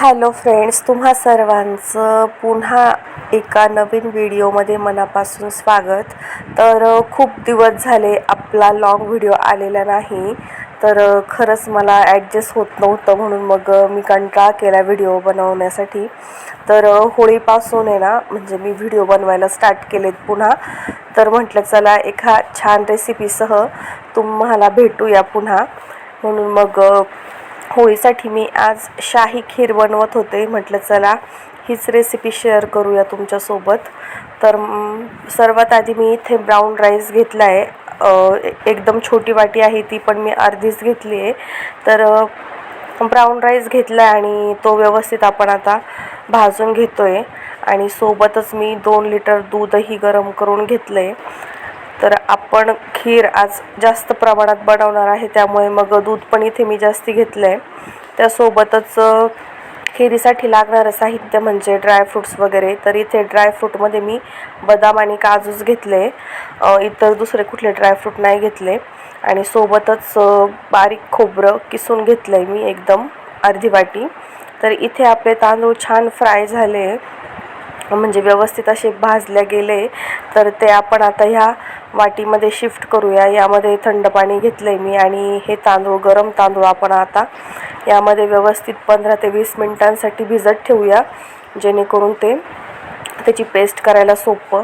Hello friends तुम्हा सर्वांचं पुन्हा एका नवीन व्हिडिओमध्ये मनापासून स्वागत. तर खूप दिवस झाले आपला लाँग व्हिडिओ आलेला नाही. तर खरंच मला ॲडजस्ट होत नव्हतं म्हणून मग मी कंटाळा केला व्हिडिओ बनवण्यासाठी. तर होळीपासून आहे ना म्हणजे मी व्हिडिओ बनवायला स्टार्ट केलेत पुन्हा. तर म्हटलं चला एका छान रेसिपीसह तुम्हाला भेटूया पुन्हा. म्हणून मग होळीसाठी मी आज शाही खीर बनवत होते. म्हटलं चला हीच रेसिपी शेअर करूया तुमच्यासोबत. तर सर्वात आधी मी इथे ब्राऊन राईस घेतला आहे. एकदम छोटी वाटी आहे ती पण मी अर्धीच घेतली आहे. तर ब्राऊन राईस घेतला आहे आणि तो व्यवस्थित आपण आता भाजून घेतो आहे आणि सोबतच मी दोन लिटर दूधही गरम करून घेतलं आहे तर आपण खीर आज जास्त प्रमाणात बनवणार आहे त्यामुळे मग दूध पण इथे मी जास्ती घेतलं आहे त्यासोबतच खिरीसाठी लागणारं साहित्य म्हणजे ड्रायफ्रूट्स वगैरे. तर इथे ड्रायफ्रूटमध्ये मी बदाम आणि काजूच घेतले इतर दुसरे कुठले ड्रायफ्रूट नाही घेतले. आणि सोबतच बारीक खोबरं किसून घेतलं आहे मी एकदम अर्धी वाटी. तर इथे आपले तांदूळ छान फ्राय झाले. म्हणजे व्यवस्थित असे भाजले गेले तर ते आपण आता ह्या वाटीमध्ये शिफ्ट करूया. यामध्ये थंड पाणी घेतलं आहे मी आणि हे तांदूळ गरम तांदूळ आपण आता यामध्ये व्यवस्थित पंधरा ते वीस मिनटांसाठी भिजत ठेवूया जेणेकरून ते त्याची पेस्ट करायला सोपं.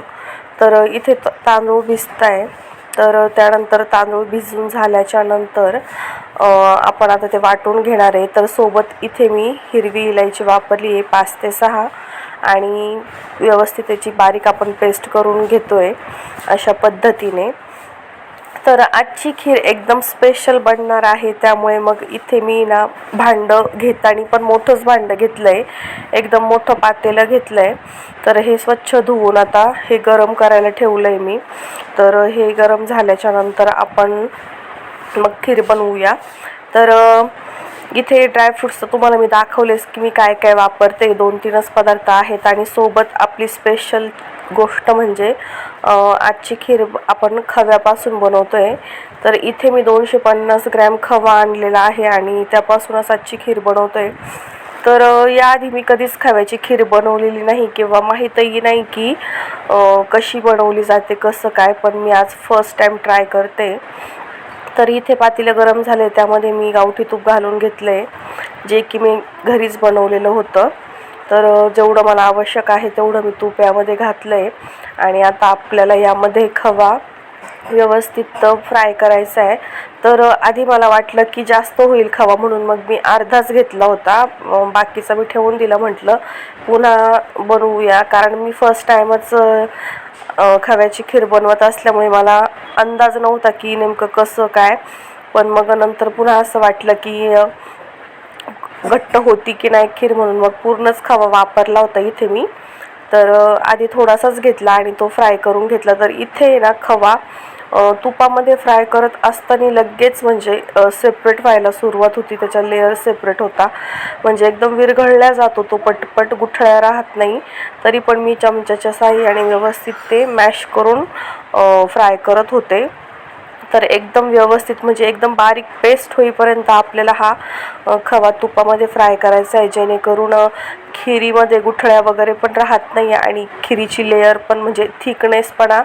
तर इथे त तांदूळ भिजत आहे तर त्यानंतर तांदूळ भिजून झाल्याच्यानंतर आपण आता ते वाटून घेणार आहे. तर सोबत इथे मी हिरवी इलायची वापरली आहे पाच ते सहा. आणि व्यवस्थित त्याची बारीक आपण पेस्ट करून घेतो आहे अशा पद्धतीने. तर आजची खीर एकदम स्पेशल बनणार आहे त्यामुळे मग इथे मी ना भांडं घेताना पण मोठंच भांडं घेतलं आहे एकदम मोठं पातेलं घेतलं आहे तर हे स्वच्छ धुवून आता हे गरम करायला ठेवलं आहे मी. तर हे गरम झाल्याच्यानंतर आपण मग खीर बनवूया. तर इथे ड्रायफ्रुट्सचं तुम्हाला मी दाखवलेच की मी काय काय वापरते. दोन तीनच पदार्थ आहेत आणि सोबत आपली स्पेशल गोष्ट म्हणजे आजची खीर आपण खव्यापासून बनवतो आहे तर इथे मी दोनशे पन्नास ग्रॅम खवा आणलेला आहे आणि त्यापासूनच आजची खीर बनवतो आहे तर याआधी मी कधीच खव्याची खीर बनवलेली नाही किंवा माहीतही नाही की कशी बनवली जाते कसं काय पण मी आज फर्स्ट टाईम ट्राय करते. तर इथे पातेलं गरम झाले त्यामध्ये मी गावठी तूप घालून घेतलं आहे जे की मी घरीच बनवलेलं होतं. तर जेवढं मला आवश्यक आहे तेवढं मी तूप यामध्ये घातलं आहे आणि आता आपल्याला यामध्ये खवा व्यवस्थित फ्राय करायचा आहे. तर आधी मला वाटलं की जास्त होईल खवा म्हणून मग मी अर्धाच घेतला होता. बाकीचं बाकीचा मी ठेवून दिला म्हटलं पुन्हा बनवूया. कारण मी फर्स्ट टाईमच खव्याची खीर बनवत असल्यामुळे मला अंदाज नव्हता की नेमकं कसं काय. पण मग नंतर पुन्हा असं वाटलं की घट्ट होती की नाही खीर म्हणून. मग पूर्णच खवा वापरला होता इथे मी. तर आधी थोडासाच घेतला आणि तो फ्राय करून घेतला. तर इथे ना खवा. तुपामध्ये फ्राय करत असताना लगेच म्हणजे सेपरेट व्हायला सुरुवात होती. त्याचा लेअर सेपरेट होता. म्हणजे एकदम विरघळल्या जातो तो पटपट गुठळ्या राहत नाही. तरी पण मी चमच्याच्या साह्याने व्यवस्थित ते मॅश करून फ्राय करत होते. तर एकदम व्यवस्थित म्हणजे एकदम बारीक पेस्ट होईपर्यंत आपल्याला हा खवा तुपामध्ये फ्राय करायचा आहे. जेणेकरून खिरीमध्ये गुठळ्या वगैरे पण राहत नाही आणि खिरीची लेअर पण म्हणजे थिकनेसपणा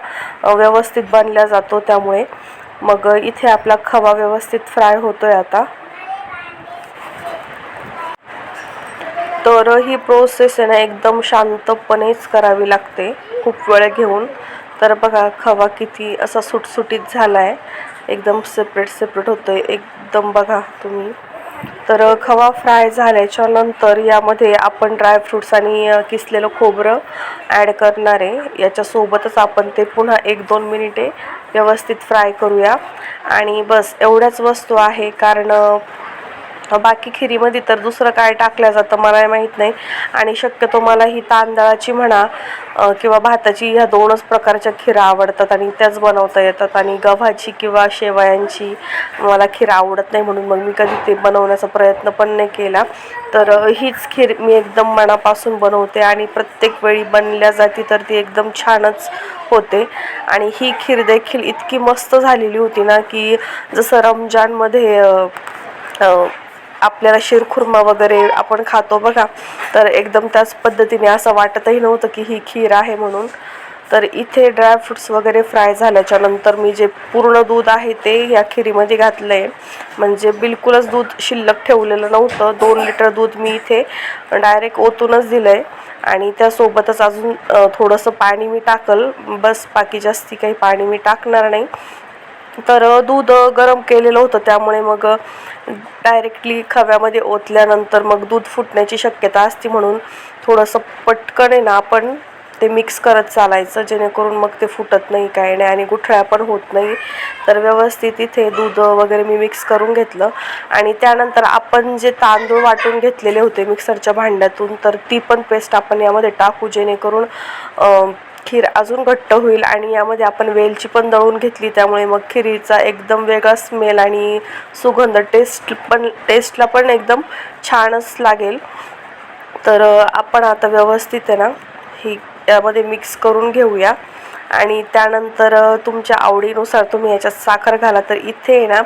व्यवस्थित बनला जातो त्यामुळे. मग इथे आपला खवा व्यवस्थित फ्राय होतो आहे आता. तर ही प्रोसेस आहे ना एकदम शांतपणेच करावी लागते. खूप वेळ घेऊन. तर बघा खवा किती असा सुटसुटीत झाला आहे एकदम सेपरेट सेपरेट होतो आहे एकदम बघा तुम्ही. तर खवा फ्राय झाल्याच्यानंतर यामध्ये आपण ड्रायफ्रूट्स आणि किसलेलं खोबरं ॲड करणार आहे. याच्यासोबतच आपण ते पुन्हा एक दोन मिनिटे व्यवस्थित फ्राय करूया. आणि बस एवढ्याच वस्तू आहे कारण बाकी खिरीमध्ये तर दुसरं काय टाकलं जातं मला माहीत नाही. आणि शक्यतो मला ही तांदळाची म्हणा किंवा भाताची ह्या दोनच प्रकारच्या खिरा आवडतात आणि त्याच बनवता येतात. आणि गव्हाची किंवा शेवयांची मला खिरा आवडत नाही म्हणून मग मी कधी ते बनवण्याचा प्रयत्न पण नाही केला. तर हीच खीर मी एकदम मनापासून बनवते आणि प्रत्येक वेळी बनल्या जाती तर ती एकदम छानच होते. आणि ही खीर देखील इतकी मस्त झालेली होती ना की जसं रमजानमध्ये आपल्याला शिरखुर्मा वगैरे आपण खातो बघा. तर एकदम त्याच पद्धतीने असं वाटतही नव्हतं की ही खीर आहे म्हणून. तर इथे ड्रायफ्रुट्स वगैरे फ्राय झाल्याच्यानंतर मी जे पूर्ण दूध आहे ते या खिरीमध्ये घातलं आहे म्हणजे बिलकुलच दूध शिल्लक ठेवलेलं नव्हतं. दोन लिटर दूध मी इथे डायरेक्ट ओतूनच दिलं आहे आणि त्यासोबतच अजून थोडंसं पाणी मी टाकल. बस बाकी जास्ती काही पाणी मी टाकणार नाही. तर दूध गरम केलेलं होतं त्यामुळे मग डायरेक्टली खव्यामध्ये ओतल्यानंतर मग दूध फुटण्याची शक्यता असते म्हणून थोडंसं पटकन आहे ना आपण ते मिक्स करत चालायचं जेणेकरून मग ते फुटत नाही काय नाही आणि गुठळ्या पण होत नाही. तर व्यवस्थित इथे दूध वगैरे मी मिक्स करून घेतलं आणि त्यानंतर आपण जे तांदूळ वाटून घेतलेले होते मिक्सरच्या भांड्यातून तर ती पण पेस्ट आपण यामध्ये टाकू जेणेकरून खीर अजून घट्ट होईल आणि यामध्ये आपण वेलची पण दळून घेतली त्यामुळे मग खिरीचा एकदम वेगळा स्मेल आणि सुगंध टेस्ट पण टेस्टला पण एकदम छानच लागेल. तर आपण आता व्यवस्थित आहे ना ही यामध्ये मिक्स करून घेऊया. आणि त्यानंतर तुमच्या आवडीनुसार तुम्ही याच्यात साखर घाला. तर इथे ना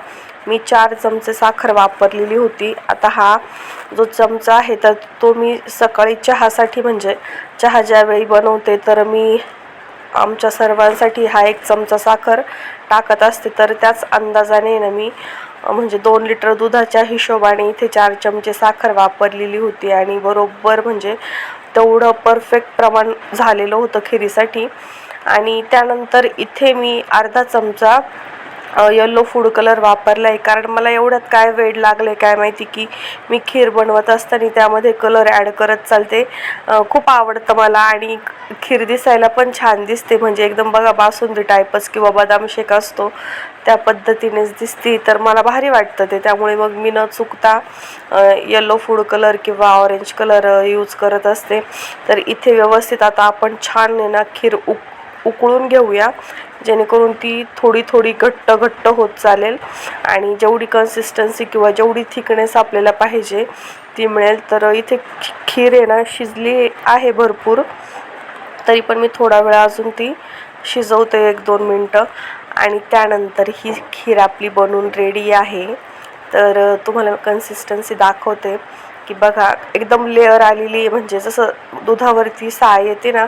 मी चार चमचे साखर वापरलेली होती. आता हा जो चमचा आहे तर तो मी सकाळी चहासाठी म्हणजे चहा ज्यावेळी बनवते तर मी आमच्या सर्वांसाठी हा एक चमचा साखर टाकत असते. तर त्याच अंदाजाने ना मी म्हणजे दोन लिटर दुधाच्या हिशोबाने इथे चार चमचे साखर वापरलेली होती. आणि बरोबर म्हणजे तेवढं परफेक्ट प्रमाण झालेलं होतं खिरीसाठी. आणि त्यानंतर इथे मी अर्धा चमचा यल्लो फूड कलर वापरला आहे कारण मला एवढ्यात काय वेळ लागले काय माहिती की मी खीर बनवत असताना त्यामध्ये कलर ॲड करत चालते. खूप आवडतं मला आणि खीर दिसायला पण छान दिसते. म्हणजे एकदम बघा बासुंदी टाईपच किंवा बदाम शेक असतो त्या पद्धतीनेच दिसते. तर मला भारी वाटतं ते. त्यामुळे मग मी न चुकता यल्लो फूड कलर किंवा ऑरेंज कलर यूज करत असते. तर इथे व्यवस्थित आता आपण छान ना खीर उक उकळून घेऊया जेणेकरून ती थोडी थोडी घट्ट घट्ट होत चालेल आणि जेवढी कन्सिस्टन्सी किंवा जेवढी थिकनेस आपल्याला पाहिजे ती मिळेल. तर इथे खीर आहे ना शिजली आहे भरपूर. तरी पण मी थोडा वेळ अजून ती शिजवते एक दोन मिनटं. आणि त्यानंतर ही खीर आपली बनून रेडी आहे. तर तुम्हाला कन्सिस्टन्सी दाखवते की बघा एकदम लेअर आलेली आहे. म्हणजे जसं दुधावरती साय येते ना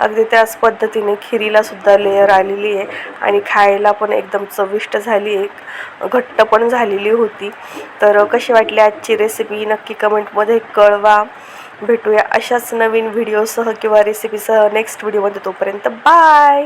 अगदी त्याच पद्धतीने खिरीला सुद्धा आलेली आहे आणि खायला पण एकदम चविष्ट झाली आहे. घट्ट पण झालेली होती. तर कशी वाटली आजची रेसिपी नक्की कमेंटमध्ये कळवा. भेटूया अशाच नवीन व्हिडिओसह किंवा रेसिपीसह नेक्स्ट व्हिडिओमध्ये तोपर्यंत बाय